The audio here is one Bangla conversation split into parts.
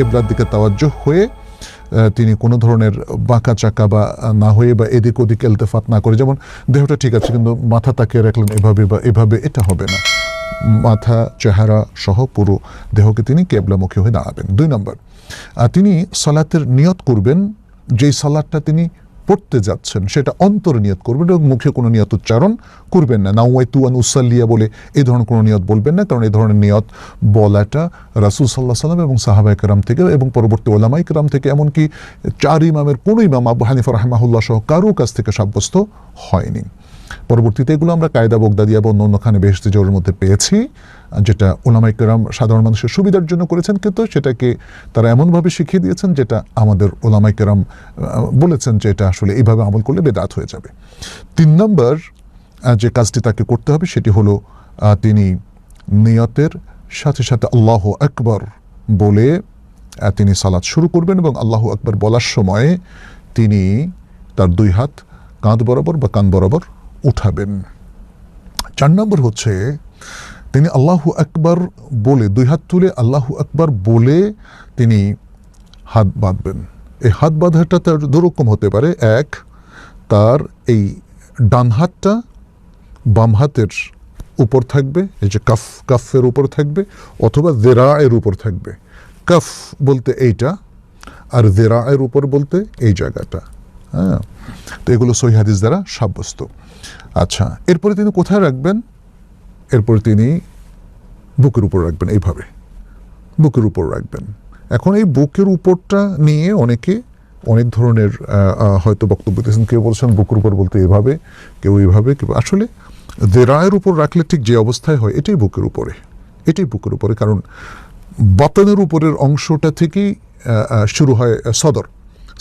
কেবলার দিকে তাওয়াজ্জহ হয়ে তিনি কোনো ধরনের বাঁকা চাকা বা না হয়ে বা এদিক ওদিক এলতেফাত না করে, যেমন দেহটা ঠিক আছে কিন্তু মাথা তাকিয়ে রাখলেন এভাবে বা এভাবে, এটা হবে না। মাথা, চেহারা সহ পুরো দেহকে তিনি কেবলামুখী হয়ে দাঁড়াবেন। দুই নম্বর তিনি সালাতের নিয়ত করবেন, যেই সালাদটা তিনি পড়তে যাচ্ছেন, সেটা অন্তর নিয়ত করবেন এবং মুখে কোনো নিয়ত উচ্চারণ করবেন না। নাওয়াই তুয়ান উসাল্লিয়া বলে এই ধরনের কোনো নিয়ত বলবেন না, কারণ এই ধরনের নিয়ত বলাটা রাসুল সাল্লাহ সাল্লাম এবং সাহাবা কেরাম থেকে এবং পরবর্তী ওলামাই কেরাম থেকে, এমনকি চার ইমামের কোনো ইমাম আবু হানিফা রহমাহুল্লাহ সহ কারও কাছ থেকে সাব্যস্ত হয়নি। পরবর্তীতে এগুলো আমরা কায়দা বগদাদিয়া বা অন্য অন্যখানে বেহস্তি জোরের মধ্যে পেয়েছি যেটা ওলামাই কেরাম সাধারণ মানুষের সুবিধার জন্য করেছেন কিন্তু সেটাকে তারা এমনভাবে শিখিয়ে দিয়েছেন যেটা আমাদের ওলামাই কেরাম আহ, বলেছেন যে এটা আসলে এইভাবে আমল করলে বেদাত হয়ে যাবে। তিন নম্বর যে কাজটি তাকে করতে হবে সেটি হলো তিনি নিয়তের সাথে সাথে আল্লাহ আকবর বলে তিনি সালাদ শুরু করবেন এবং আল্লাহ আকবর বলার সময় তিনি তার দুই হাত কাঁধ বরাবর বা কান বরাবর উঠাবেন। চার নম্বর হচ্ছে, তিনি আল্লাহু আকবার বলে, দুই হাত তুলে আল্লাহু আকবার বলে তিনি হাত বাঁধবেন। এই হাত বাঁধাটা তার দুরকম হতে পারে। এক, তার এই ডান হাতটা বাম হাতের উপর থাকবে, এই যে কাফ, কাফের উপর থাকবে, অথবা জেরা এর উপর থাকবে। কাফ বলতে এইটা, আর জেরা এর উপর বলতে এই জায়গাটা। হ্যাঁ তো এগুলো সহি হাদিস দ্বারা সাব্যস্ত। আচ্ছা এরপরে তিনি কোথায় রাখবেন? এরপরে তিনি বুকের উপর রাখবেন, এইভাবে। বুকের উপর রাখবেন। এখন এই বুকের উপরটা নিয়ে অনেকে অনেক ধরনের হয়তো বক্তব্য দিয়েছেন। কেউ বলছেন বুকের উপর বলতে এভাবে, কেউ এইভাবে, কেউ আসলে দেরায়ের উপর রাখলে ঠিক যে অবস্থায় হয়, এটাই বুকের উপরে। এটাই বুকের উপরে, কারণ বাতনের উপরের অংশটা থেকেই শুরু হয় সদর।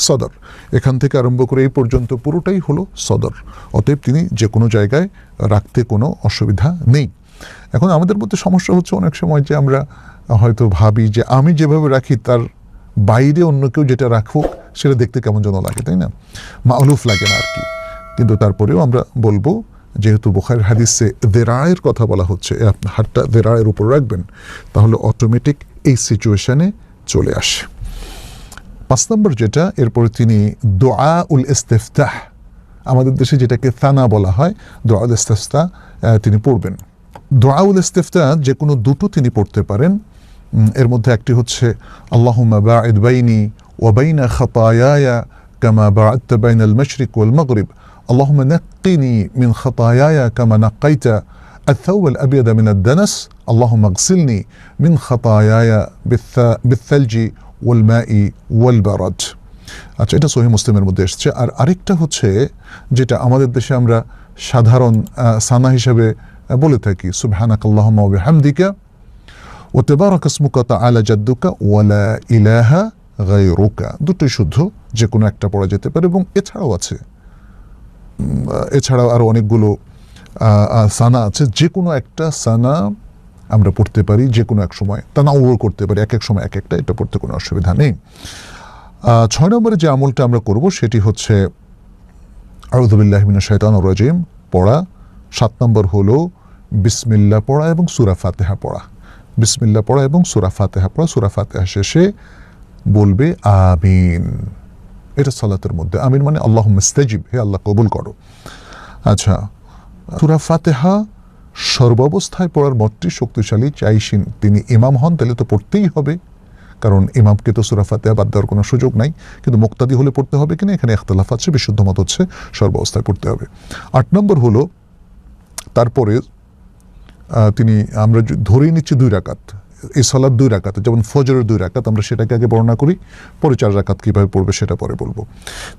সদর। এখান থেকে আরম্ভ করে এই পর্যন্ত পুরোটাই হলো সদর। অতএব তিনি যে কোনো জায়গায় রাখতে কোনো অসুবিধা নেই। এখন আমাদের মধ্যে সমস্যা হচ্ছে অনেক সময় যে আমরা হয়তো ভাবি যে আমি যেভাবে রাখি তার বাইরে অন্য কেউ যেটা রাখুক সেটা দেখতে কেমন যেন লাগে, তাই না? মাউলুফ লাগে না আর কি। কিন্তু তারপরেও আমরা বলব, যেহেতু বোখারের হাদিসে দেরায়ের কথা বলা হচ্ছে হাতটা দেরায়ের উপর রাখবেন, তাহলে অটোমেটিক এই সিচুয়েশানে চলে আসে। পাঁচ নম্বর যেটা, এরপরে তিনি দোয়া উল ইস্তেফতাহ, আমাদের দেশে যেটাকে থানা বলা হয় দোয়া উল ইস্তেফতাহ তিনি পড়বেন। দোয়া উল ইস্তেফতাহ যে কোনো দুটো তিনি পড়তে পারেন। এর মধ্যে একটি হচ্ছে, আল্লাহুম্মা বাঈদ বাইনি ওয়াবাইনা খাতায়ায়া কামা বাআদত বাইনাল মাশরিক ওয়াল মাগরিব। আল্লাহুম্মা নাক্কিনি মিন খাতায়ায়া কামা নাক্কাইতা الثوب الأبيض من الدنس اللهم اغسلني من خطاياي بالث- بالثلج والماء والبرد আচ্ছা এটা সহি মুসলিমের মধ্যে এসছে আর আরেকটা হচ্ছে যেটা আমাদের দেশে আমরা সাধারণ আহ, সানা হিসাবে আহ, বলে থাকি সুবহানাক আল্লাহুম্মা ওয়া বিহামদিকা ওয়া তাবারাক ইসমুকা তাআলা জাদ্দুকা ওয়া লা ইলাহা গায়রুকা দুটোই শুদ্ধ যে কোনো একটা পড়া যেতে পারে এবং এছাড়াও আছে উম, আহ, এছাড়াও আরো অনেকগুলো আহ, আহ, সানা আছে। যে কোনো একটা সানা আমরা পড়তে পারি যে কোনো এক সময়। তা না করতে পারি, এক এক সময় এক একটা, এটা পড়তে কোনো অসুবিধা নেই। ছয় নম্বরে যে আমলটা আমরা করব, সেটি হচ্ছে আউদুবিল্লাহমিনা শৈতান রাজিম, পড়া। সাত নম্বর হলো বিসমিল্লা পড়া এবং সুরা ফাতেহা পড়া। বিসমিল্লা পড়া এবং সুরা ফাতেহা পড়া, সুরা ফাতেহা শেষে বলবে, আমিন। এটা সালাতের মধ্যে। আমিন মানে আল্লাহ মুস্তাজিব হে আল্লাহ কবুল করো। আচ্ছা সুরা ফাতেহা সর্বাবস্থায় পড়ার মতটি শক্তিশালী চাইছেন তিনি ইমাম হন, তাহলে তো পড়তেই হবে। কারণ ইমামকে তো সুরা ফাতেহা বাদ দেওয়ার কোনো সুযোগ নাই। কিন্তু মুক্তাদি হলে পড়তে হবে কিনা? এখানে এখতলাফ আছে, বিশুদ্ধ মত হচ্ছে, সর্বাবস্থায় পড়তে হবে। আট নম্বর হলো, তারপরে তিনি আমরা ধরেই নিচ্ছি দুই রাকাত, এই সালাদ দুই রাকাত, যেমন ফজরের দুই রাকাত, আমরা সেটাকে আগে বর্ণনা করি, পরে চার রাকাত কীভাবে পড়বে সেটা পরে বলব।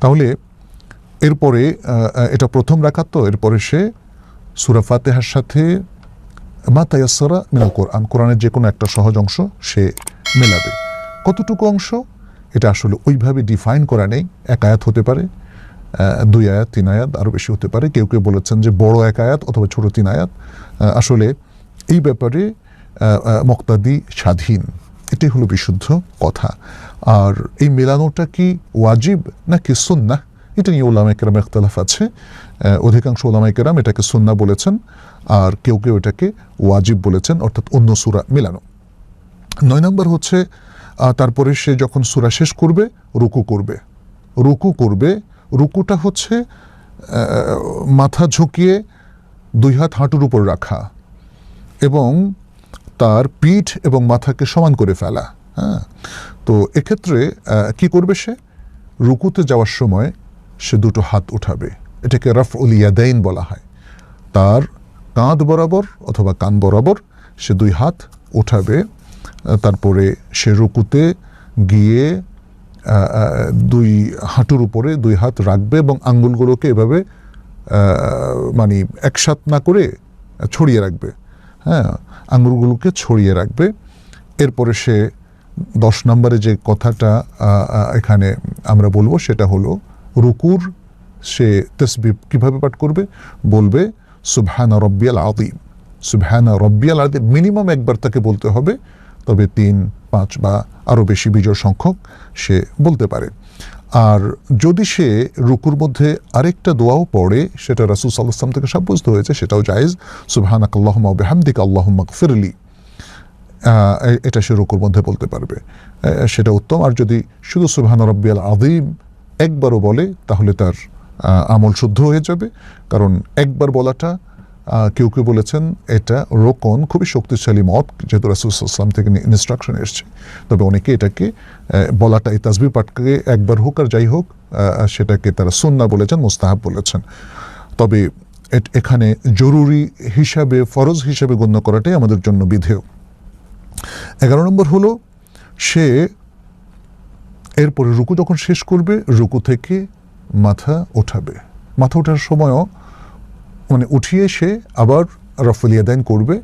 তাহলে, এরপরে এটা প্রথম রাকাত তো, এরপরে সে সুরা ফাতেহার সাথে মা তায়াসরা মিনাল কোরআন। কোরআনের যে কোনো একটা সহজ অংশ সে মেলাবে। কতটুকু অংশ? এটা আসলে ওইভাবে ডিফাইন করা নেই। এক আয়াত হতে পারে দুই আয়াত, তিন আয়াত আরও বেশি হতে পারে। কেউ কেউ বলেছেন যে বড় এক আয়াত অথবা ছোট তিন আয়াত। আসলে এই ব্যাপারে মক্তাদি স্বাধীন। এটাই হলো বিশুদ্ধ কথা। আর এই মেলানোটা কি ওয়াজিব না নাকি সুন্না এটা নিয়ে ওলামা কেরাম একতলাফ আছে। অধিকাংশ ওলামাই কেরাম এটাকে সুন্না বলেছেন আর কেউ কেউ এটাকে ওয়াজিব বলেছেন, অর্থাৎ অন্য সুরা মেলানো। নয় নম্বর হচ্ছে তারপরে সে যখন সুরা শেষ করবে, রুকু করবে। রুকু করবে, রুকুটা হচ্ছে মাথা ঝুঁকিয়ে দুই হাত হাঁটুর উপর রাখা এবং তার পিঠ এবং মাথাকে সমান করে ফেলা হ্যাঁ? তো এক্ষেত্রে কি করবে সে? রুকুতে যাওয়ার সময় সে দুটো হাত উঠাবে। এটাকে রফ উল ইয়াদাইন বলা হয়। তার কাঁধ বরাবর অথবা কান বরাবর সে দুই হাত উঠাবে, তারপরে সে রুকুতে গিয়ে দুই হাঁটুর উপরে দুই হাত রাখবে এবং আঙ্গুলগুলোকে এভাবে মানে একসাথ না করে ছড়িয়ে রাখবে। হ্যাঁ আঙ্গুলগুলোকে ছড়িয়ে রাখবে। এরপরে সে দশ নম্বরে যে কথাটা এখানে আমরা বলব সেটা হলো, রুকুর সে তসবি কীভাবে পাঠ করবে? বলবে, সুবহানা রব্বিয়াল আদিম সুবহানা রব্বিয়াল আদিম মিনিমাম একবার তাকে বলতে হবে, তবে তিন, পাঁচ বা আরও বেশি বিজয় সংখ্যক সে বলতে পারে। আর যদি সে রুকুর মধ্যে আরেকটা দোয়াও পড়ে, সেটা রাসুল সাল্লাহাম থেকে সাব্যস্ত হয়েছে, সেটাও জায়েজ। সুবহানাক আল্লাহুম্মা বিহামদিক আল্লাহুম্মা ফিরলি এটা সে রুকুর মধ্যে বলতে পারবে। সেটা উত্তম। আর যদি শুধু সুবহান রব্বিয়াল আদিম একবারও বলে, তাহলে তার আমল শুদ্ধ হয়ে যাবে। কারণ একবার বলাটা কেউ কেউ বলেছেন, এটা রোকন খুবই শক্তিশালী মত, যেহেতু রাসুলাম থেকে ইনস্ট্রাকশন এসছে। তবে অনেকে এটাকে বলাটা, এই তাসবি পাঠকে একবার হোক আর যাই হোক সেটাকে তারা সুন্না বলেছেন, মোস্তাহাব বলেছেন। তবে এখানে জরুরি হিসাবে, ফরজ হিসাবে গণ্য করাটাই আমাদের জন্য বিধেয়। এগারো নম্বর হলো, সে এরপরে রুকু যখন শেষ করবে, রুকু থেকে মাথা ওঠাবে। মাথা ওঠার সময়ও মানে উঠিয়ে সে আবার রফল ইয়াদাইন করবে,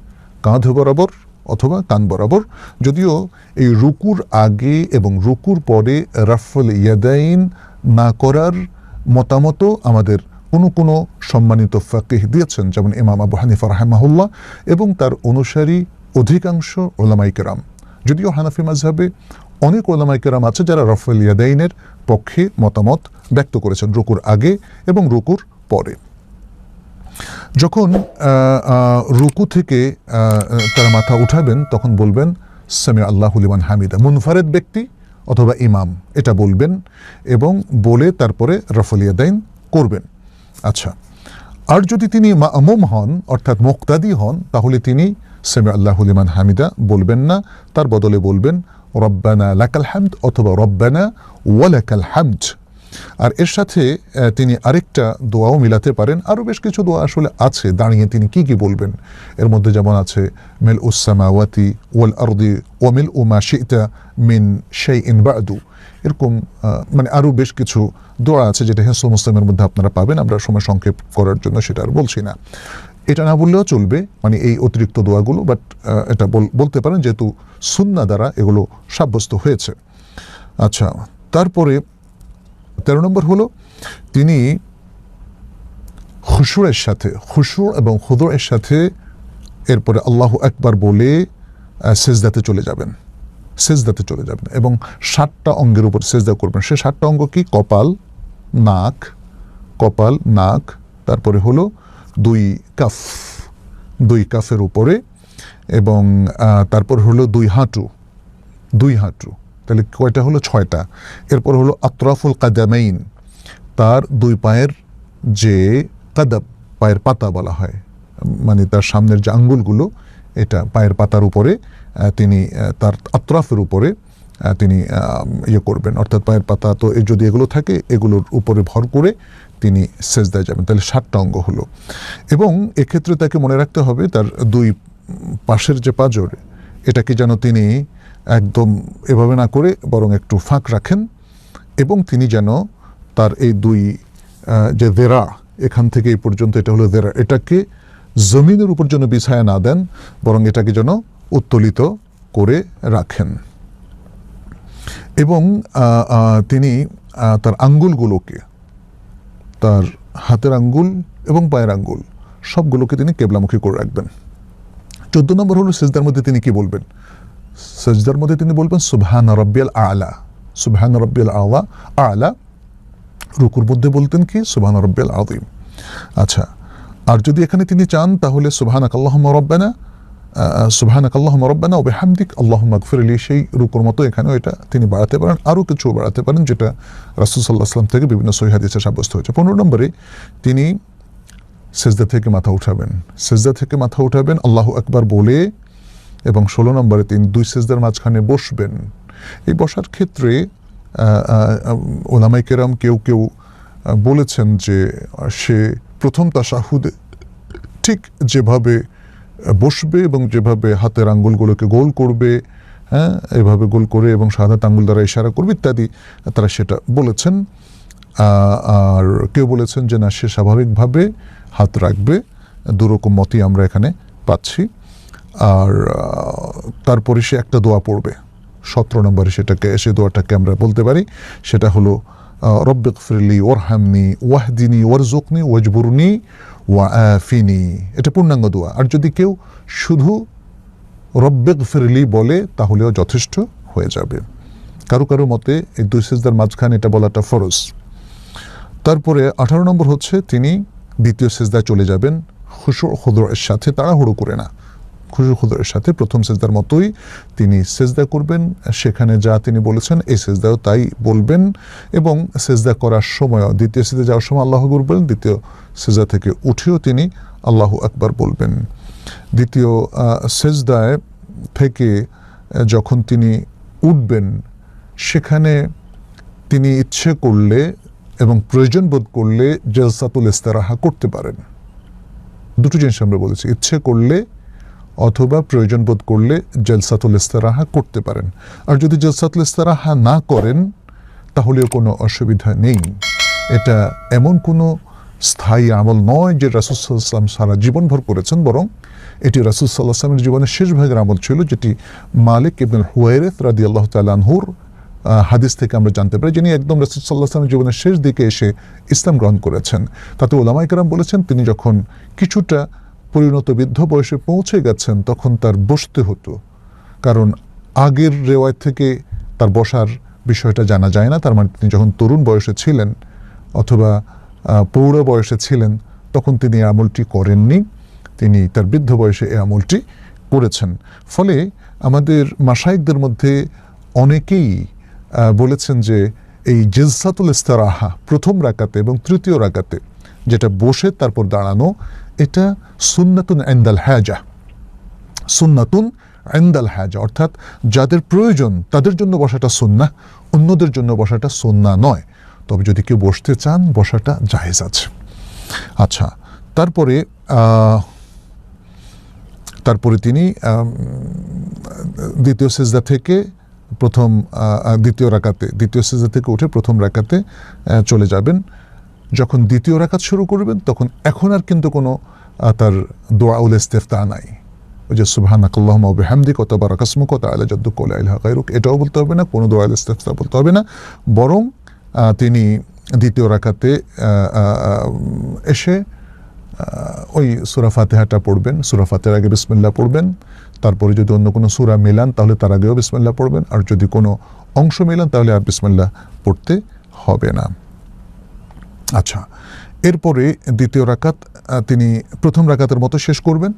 কাঁধ বরাবর অথবা কান বরাবর। যদিও এই রুকুর আগে এবং রুকুর পরে রফল ইয়াদাইন না করার মতামত আমাদের কোনো কোনো সম্মানিত ফাকিহ দিয়েছেন, যেমন ইমাম আবু হানিফা রাহেমাহুল্লাহ এবং তার অনুসারী অধিকাংশ ওলামাই কেরাম। যদিও হানাফি মাঝহাবে অনেক ওলামাইকেরাম আছে যারা রফল ইয়াদাইনের পক্ষে মতামত ব্যক্ত করেছেন রুকুর আগে এবং রুকুর পরে। যখন রুকু থেকে তারা মাথা উঠাবেন, তখন বলবেন সামি আল্লাহুলিমান হামিদা। মুনফারেদ ব্যক্তি অথবা ইমাম, এটা বলবেন এবং বলে তারপরে রফলিয়াদাইন করবেন। আচ্ছা আর যদি তিনি মামুম হন, অর্থাৎ মুক্তাদি হন, তাহলে তিনি সামি আল্লাহুলিমান হামিদা বলবেন না, তার বদলে বলবেন রব্বানা লাকাল হামদ অথবা রব্বানা ওয়ালাকাল হামদ। আর এর সাথে তিনি আরেকটা দোয়াও মিলাতে পারেন। আরও বেশ কিছু দোয়া আসলে আছে। দাঁড়িয়ে তিনি কি কি বলবেন? এর মধ্যে যেমন আছে, মিল উসামাওয়াতি ওয়াল আরদি ওয়ামিল উমা শিতা মিন সেই ইন বাদু। এরকম মানে আরও বেশ কিছু দোয়া আছে যেটা হেসো মুসলিমের মধ্যে আপনারা পাবেন। আমরা সময় সংক্ষেপ করার জন্য সেটা আর বলছি না। এটা না বললেও চলবে মানে এই অতিরিক্ত দোয়াগুলো বাট এটা বল- বলতে পারেন যেহেতু সুন্না দ্বারা এগুলো সাব্যস্ত হয়েছে। আচ্ছা তারপরে তেরো নম্বর হলো, তিনি খুশুরের সাথে, খুশুর এবং হুদুরের সাথে এরপরে আল্লাহ একবার বলে সেজদাতে চলে যাবেন, সেজদাতে চলে যাবেন এবং ষাটটা অঙ্গের উপর সেজদা করবেন। সে ষাটটা অঙ্গ কি? কপাল, নাক কপাল, নাক, তারপরে হলো দুই কাফ, দুই কাফের উপরে এবং তারপর হলো দুই হাঁটু দুই হাঁটু, তাহলে কয়টা হলো? ছয়টা। এরপর হলো আতরাফুল কাদামাইন, তার দুই পায়ের যে কাদাব, পায়ের পাতা বলা হয় মানে তার সামনের যে আঙ্গুলগুলো, এটা পায়ের পাতার উপরে তিনি তার আতরাফের উপরে তিনি ইয়ে করবেন। অর্থাৎ পায়ের পাতা, তো যদি এগুলো থাকে, এগুলোর উপরে ভর করে তিনি সেজদায় যাবেন। তাহলে সাতটা অঙ্গ হলো। এবং এক্ষেত্রে তাকে মনে রাখতে হবে, তার দুই পাশের যে পাজর এটাকে যেন তিনি একদম এভাবে না করে বরং একটু ফাঁক রাখেন এবং তিনি যেন তার এই দুই যে দেরা, এখান থেকে এই পর্যন্ত এটা হলো দেরা। এটাকে জমিনের উপর যেন বিছায়া না দেন, বরং এটাকে যেন উত্তোলিত করে রাখেন। এবং তিনি তার আঙ্গুলগুলোকে, তার হাতের আঙ্গুল এবং পায়ের আঙ্গুল, সবগুলোকে তিনি কেবলামুখী করে রাখবেন। চোদ্দ নম্বর হলো সেজদার মধ্যে তিনি কি বলবেন? সেজদার মধ্যে তিনি বলবেন, সুবহান রব্বিয়াল আলা। সুবহান রব্বিয়াল আলা আলা। রুকুর মধ্যে বলতেন কি? সুবহান রব্বিয়াল আযীম। আচ্ছা আর যদি এখানে তিনি চান, তাহলে সুবহানাক আল্লাহুম্মা রব্বানা সুবহানাক আল্লাহুম রব্বানা ওবে হামদিক আল্লাহুম আকফিরলি সেই রুকুর মতো এখানেও এটা তিনি বাড়াতে পারেন, আরও কিছু বাড়াতে পারেন, যেটা রাসুল সাল্লাহ আসলাম থেকে বিভিন্ন সহি হাদিসে সাব্যস্ত হয়েছে। পনেরো নম্বরে তিনি সেজদা থেকে মাথা উঠাবেন। সেজদা থেকে মাথা উঠাবেন, আল্লাহ আকবার বলে, এবং ষোলো নম্বরে তিনি দুই সেজদার মাঝখানে বসবেন। এই বসার ক্ষেত্রে ওলামাই কেরাম কেউ কেউ বলেছেন যে সে প্রথম তাসাহুদে ঠিক যেভাবে বসবে এবং যেভাবে হাতের আঙ্গুলগুলোকে গোল করবে হ্যাঁ এভাবে গোল করে এবং সাদা আঙ্গুল দ্বারা ইশারা করবে ইত্যাদি, তারা সেটা বলেছেন। আর কেউ বলেছেন যে না, সে স্বাভাবিকভাবে হাত রাখবে, দুরকম মতই আমরা এখানে পাচ্ছি। আর তারপরে সে একটা দোয়া পড়বে। সতেরো নম্বরে সেটাকে, সে দোয়াটাকে আমরা বলতে পারি, সেটা হলো রব্বিক ফিরলি ওর হামনি ওয়াহদিনী ওয়ারজুকনি ওয়াজবুরনি ওয়া এটা পূর্ণাঙ্গ দোয়া। আর যদি কেউ শুধু রব্বেক ফিরলি বলে, তাহলেও যথেষ্ট হয়ে যাবে। কারও কারও মতে এই দুই সেজদার মাঝখানে এটা বলাটা ফরজ। তারপরে আঠারো নম্বর হচ্ছে, তিনি দ্বিতীয় সেজদায় চলে যাবেন খুশুর খুদরের সাথে তাড়াহুড়ো করে না। খুদরের সাথে প্রথম সেজদার মতোই তিনি সেজদা করবেন। সেখানে যা তিনি বলেছেন, এই সেজদাও তাই বলবেন এবং সেজদা করার সময়, দ্বিতীয় সেজদা যাওয়ার সময় আল্লাহ আকবর বলবেন, দ্বিতীয় সেজদা থেকে উঠেও তিনি আল্লাহ আকবার বলবেন। দ্বিতীয় সেজদায় থেকে যখন তিনি উঠবেন, সেখানে তিনি ইচ্ছে করলে এবং প্রয়োজন বোধ করলে জলসাতুল ইস্তারাহা করতে পারেন। দুটো জিনিস আমরা বলেছি, ইচ্ছে করলে অথবা প্রয়োজন বোধ করলে জলসাতুল ইস্তারাহা করতে পারেন। আর যদি জলসাতুল ইস্তারাহা না করেন, তাহলেও কোনো অসুবিধা নেই। এটা এমন কোনো স্থায়ী আমল নয় যে রাসুসাল্লাম সারা জীবনভর করেছেন, বরং এটি রাসুল সাল্লাহ জীবনের শেষ ভাগের আমল ছিল, যেটি মালিক ইবনুল হুয়াইরেত রাদি আল্লাহ তালানহুর হাদিস থেকে আমরা জানতে পারি, যিনি একদম রসুল সাল্লাহ জীবনের শেষ দিকে এসে ইসলাম গ্রহণ করেছেন। তাতে ওলামাই কারাম বলেছেন, তিনি যখন কিছুটা পরিণত বৃদ্ধ বয়সে পৌঁছে গেছেন, তখন তার বসতে হতো। কারণ আগের রেওয়ায় থেকে তার বসার বিষয়টা জানা যায় না। তার মানে তিনি যখন তরুণ বয়সে ছিলেন অথবা পৌর বয়সে ছিলেন, তখন তিনি আমলটি করেননি। তিনি তার বৃদ্ধ বয়সে এই আমলটি করেছেন। ফলে আমাদের মাসাইকদের মধ্যে অনেকেই বলেছেন যে এই জিলসাতুল ইস্তারাহা প্রথম রাকাতে এবং তৃতীয় রাকাতে যেটা বসে তারপর দাঁড়ানো, এটা সুন্নাতুন এন্দাল হ্যাজা সুন্নাতুন এন্দাল হাজা, অর্থাৎ যাদের প্রয়োজন তাদের জন্য বসাটা সুন্না অন্যদের জন্য বসাটা সুন্না নয়। তবে যদি কেউ বসতে চান, বসাটা জাহেজ আছে। আচ্ছা তারপরে তারপরে তিনি দ্বিতীয় সেজদা থেকে প্রথম দ্বিতীয় রাকাতে, দ্বিতীয় সেজদা থেকে উঠে প্রথম রাকাতে চলে যাবেন। যখন দ্বিতীয় রাকাত শুরু করবেন তখন এখন আর কিন্তু কোনো তার দোয়া উল ইস্তেফতা নাই। ওই যে সুবহানাক আল্লাহুম্মা ওয়া বিহামদিক ওয়া তাবারাক ইসমুক ওয়া তাআলা জাদ্দুক ওয়া লা ইলাহা গায়রুক এটাও বলতে হবে না কোনো দোয়া উল ইস্তেফতা বলতে হবে না। বরং তিনি দ্বিতীয় আহ, এসে ওই সুরা ফাতেহাটা পড়বেন সুরা ফাতেহার আগে বিসমিল্লাহ পড়বেন। তারপরে যদি অন্য কোনো সুরা মেলান তাহলে তার আগেও বিসমিল্লাহ পড়বেন। আর যদি কোনো অংশ মেলান তাহলে আর বিসমিল্লাহ পড়তে হবে না। আচ্ছা এরপরে দ্বিতীয় রাকাত তিনি প্রথম রাকাতের মতো শেষ করবেন।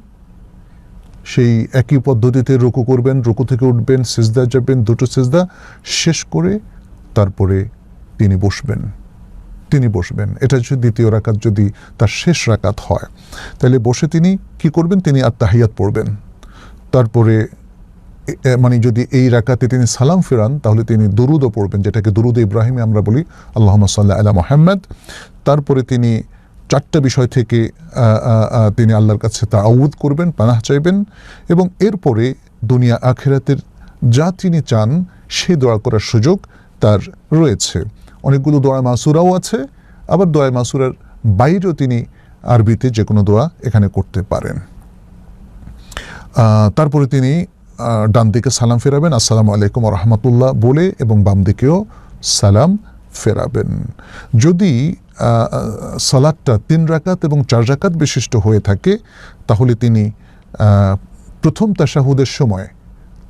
সেই একই পদ্ধতিতে রুকু করবেন, রুকু থেকে উঠবেন, সিজদা যাবেন দুটো সিজদা শেষ করে তারপরে তিনি বসবেন। তিনি বসবেন। এটা হচ্ছে দ্বিতীয় রাকাত যদি তার শেষ রাকাত হয়। তাহলে বসে তিনি কি করবেন? তিনি আত্মাহিয়াত পড়বেন। তারপরে মানে যদি এই রাকাতে তিনি সালাম ফেরান, তাহলে তিনি দুরুদও পড়বেন, যেটাকে দুরুদ ইব্রাহিমে আমরা বলি আল্লাহ সাল্লাহ আলা মোহাম্মদ। তারপরে তিনি চারটা বিষয় থেকে তিনি আল্লাহর কাছে তা আউদ করবেন, পানাহ চাইবেন, এবং এরপরে দুনিয়া আখেরাতের যা তিনি চান সেই দোয়া করার সুযোগ তার রয়েছে। অনেকগুলো দোয়া মাসুরাও আছে, আবার দোয়া মাসুরার বাইরেও তিনি আরবিতে যে কোনো দোয়া এখানে করতে পারেন। তারপরে তিনি ডান দিকে সালাম ফেরাবেন আসসালামু আলাইকুম রহমতুল্লাহ বলে এবং বাম দিকেও সালাম ফেরাবেন। যদি সালাদটা তিন রাকাত এবং চার রাকাত বিশিষ্ট হয়ে থাকে তাহলে তিনি প্রথম তাশাহুদের সময়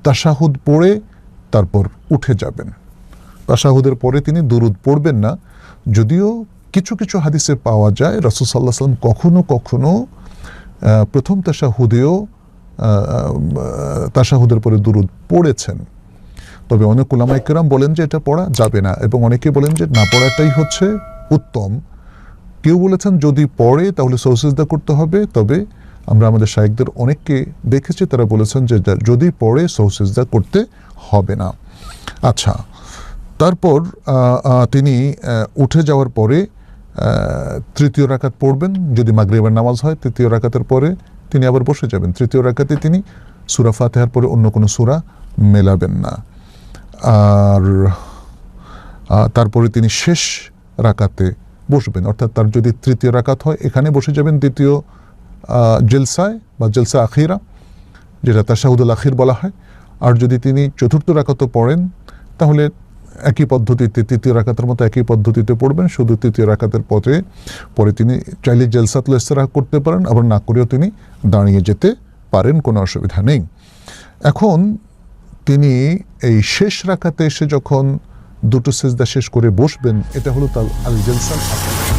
তাশাহুদ পড়ে তারপর উঠে যাবেন। তাশাহুদের পরে তিনি দুরুদ পড়বেন না। যদিও কিছু কিছু হাদিসে পাওয়া যায় রসুল সাল্লাহ সাল্লাম কখনো কখনো আহ, প্রথম তাশাহুদেও তাশাহুদের পরে দুরুদ পড়েছেন। তবে অনেক ওলামাই কেরাম বলেন যে এটা পড়া যাবে না এবং অনেকে বলেন যে না পড়াটাই হচ্ছে উত্তম। কেউ বলেছেন যদি পড়ে তাহলে সৌসিজদা করতে হবে, তবে আমরা আমাদের শায়েকদের অনেককে দেখেছি তারা বলেছেন যে যদি পড়ে সৌসিজদা করতে হবে না। আচ্ছা তারপর তিনি উঠে যাওয়ার পরে তৃতীয় রাকাত পড়বেন। যদি মাগরিবের নামাজ হয় তৃতীয় রাকাতের পরে তিনি আবার বসে যাবেন। তৃতীয় রাকাতে তিনি সুরা ফাতেহার পরে অন্য কোনো সুরা মেলাবেন না। আর তারপরে তিনি শেষ রাকাতে বসবেন। অর্থাৎ তার যদি তৃতীয় রাকাত হয়, এখানে বসে যাবেন দ্বিতীয় জেলসায় বা জেলসা আখিরা, যেটা তাশাহুদুল আখির বলা হয়। আর যদি তিনি চতুর্থ রাকাতও পড়েন, তাহলে একই পদ্ধতিতে, তৃতীয় রাকাতের মতো একই পদ্ধতিতে পড়বেন। শুধু তৃতীয় রাকাতের পথে, পরে তিনি চাইলে জেলসাতুল ইস্তেরাহ করতে পারেন, আবার না করেও তিনি দাঁড়িয়ে যেতে পারেন, কোনো অসুবিধা নেই। এখন তিনি এই শেষ রাখাতে এসে যখন দুটো সেজদা শেষ করে বসবেন, এটা হলো তার আল আখির